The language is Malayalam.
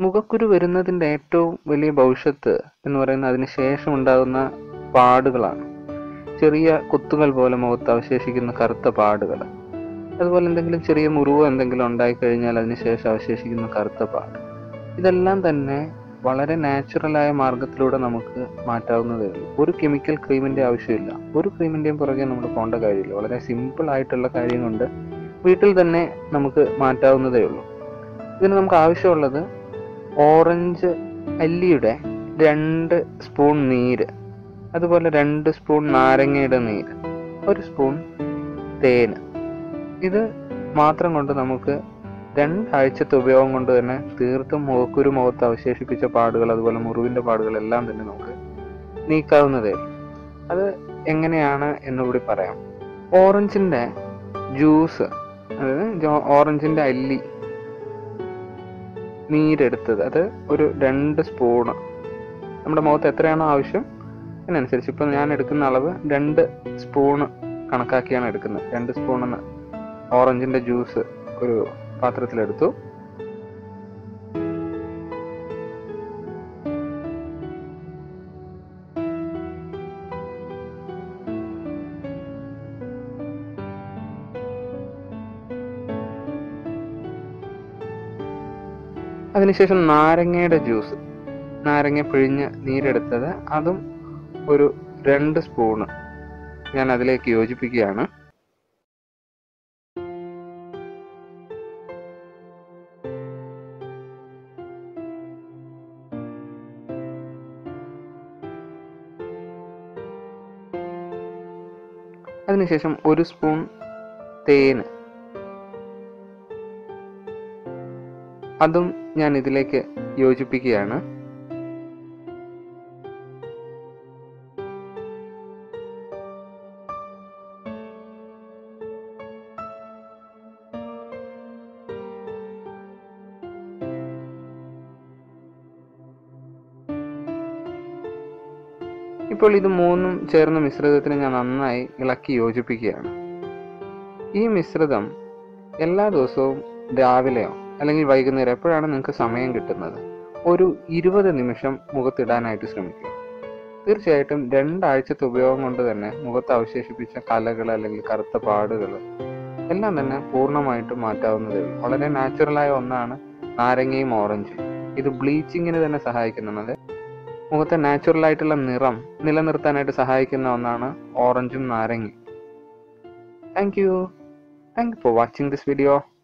മുഖക്കുരു വരുന്നതിന്റെ ഏറ്റവും വലിയ ഭവിഷ്യത്ത് എന്ന് പറയുന്നത് അതിന് ശേഷം ഉണ്ടാകുന്ന പാടുകളാണ്. ചെറിയ കുത്തുകൾ പോലെ മുഖത്ത് അവശേഷിക്കുന്ന കറുത്ത പാടുകൾ. അതുപോലെ എന്തെങ്കിലും ചെറിയ മുറിവോ എന്തെങ്കിലും ഉണ്ടായിക്കഴിഞ്ഞാൽ അതിന് ശേഷം അവശേഷിക്കുന്ന കറുത്ത പാട്. ഇതെല്ലാം തന്നെ വളരെ നാച്ചുറലായ മാർഗത്തിലൂടെ നമുക്ക് മാറ്റാവുന്നതേ ഉള്ളൂ. ഒരു കെമിക്കൽ ക്രീമിന്റെ ആവശ്യമില്ല. ഒരു ക്രീമിന്റെയും പുറകെ നമ്മൾ പോകേണ്ട കാര്യമില്ല. വളരെ സിമ്പിൾ ആയിട്ടുള്ള കാര്യം കൊണ്ട് വീട്ടിൽ തന്നെ നമുക്ക് മാറ്റാവുന്നതേ ഉള്ളൂ. ഇതിന് നമുക്ക് ആവശ്യമുള്ളത് ഓറഞ്ച് അല്ലിയുടെ രണ്ട് സ്പൂൺ നീര് അതുപോലെ രണ്ട് സ്പൂൺ നാരങ്ങയുടെ നീര് ഒരു സ്പൂൺ തേൻ ഇത് മാത്രം കൊണ്ട് നമുക്ക് രണ്ടാഴ്ചത്തെ ഉപയോഗം കൊണ്ട് തന്നെ തീർത്തും മുഖക്കുരു മുഖത്ത് അവശേഷിപ്പിച്ച പാടുകൾ അതുപോലെ മുറിവിന്റെ പാടുകൾ എല്ലാം തന്നെ നമുക്ക് നീക്കാവുന്നതേ. അത് എങ്ങനെയാണ് എന്നുകൂടി പറയാം ഓറഞ്ചിന്റെ ജ്യൂസ് അതായത് ഓറഞ്ചിന്റെ അല്ലി നീരെടുത്തത്. അത് ഒരു രണ്ട് സ്പൂണ്. നമ്മുടെ മുഖത്ത് എത്രയാണോ ആവശ്യം അതിനനുസരിച്ച്. ഇപ്പം ഞാൻ എടുക്കുന്ന അളവ് രണ്ട് സ്പൂണ് കണക്കാക്കിയാണ് എടുക്കുന്നത്. രണ്ട് സ്പൂണെന്ന് ഓറഞ്ചിന്റെ ജ്യൂസ് ഒരു പാത്രത്തിലെടുത്തു. അതിനുശേഷം നാരങ്ങയുടെ ജ്യൂസ്. നാരങ്ങ പിഴിഞ്ഞ് നീരെടുത്തത് അതും ഒരു രണ്ട് സ്പൂണ് ഞാൻ അതിലേക്ക് യോജിപ്പിക്കുകയാണ്. അതിനുശേഷം ഒരു സ്പൂൺ തേന്. അതും ഞാൻ ഇതിലേക്ക് യോജിപ്പിക്കുകയാണ്. ഇപ്പോൾ ഇത് മൂന്നും ചേർന്ന മിശ്രിതത്തിന് ഞാൻ നന്നായി ഇളക്കി യോജിപ്പിക്കുകയാണ്. ഈ മിശ്രിതം എല്ലാ ദിവസവും രാവിലെയോ അല്ലെങ്കിൽ വൈകുന്നേരം എപ്പോഴാണ് നിങ്ങൾക്ക് സമയം കിട്ടുന്നത്? ഒരു ഇരുപത് നിമിഷം മുഖത്തിടാനായിട്ട് ശ്രമിക്കുക. തീർച്ചയായിട്ടും രണ്ടാഴ്ചത്തെ ഉപയോഗം കൊണ്ട് തന്നെ മുഖത്ത് അവശേഷിപ്പിച്ച കലകൾ അല്ലെങ്കിൽ കറുത്ത പാടുകൾ എല്ലാം തന്നെ പൂർണമായിട്ടും മാറ്റാവുന്നതേ ഉള്ളൂ. വളരെ നാച്ചുറലായ ഒന്നാണ് നാരങ്ങയും ഓറഞ്ചും. ഇത് ബ്ലീച്ചിങ്ങിന് തന്നെ സഹായിക്കുന്നുണ്ട് മുഖത്തെ നാച്ചുറൽ ആയിട്ടുള്ള നിറം നിലനിർത്താനായിട്ട് സഹായിക്കുന്ന ഒന്നാണ് ഓറഞ്ചും നാരങ്ങയും. Thank you. Thank you for watching this video.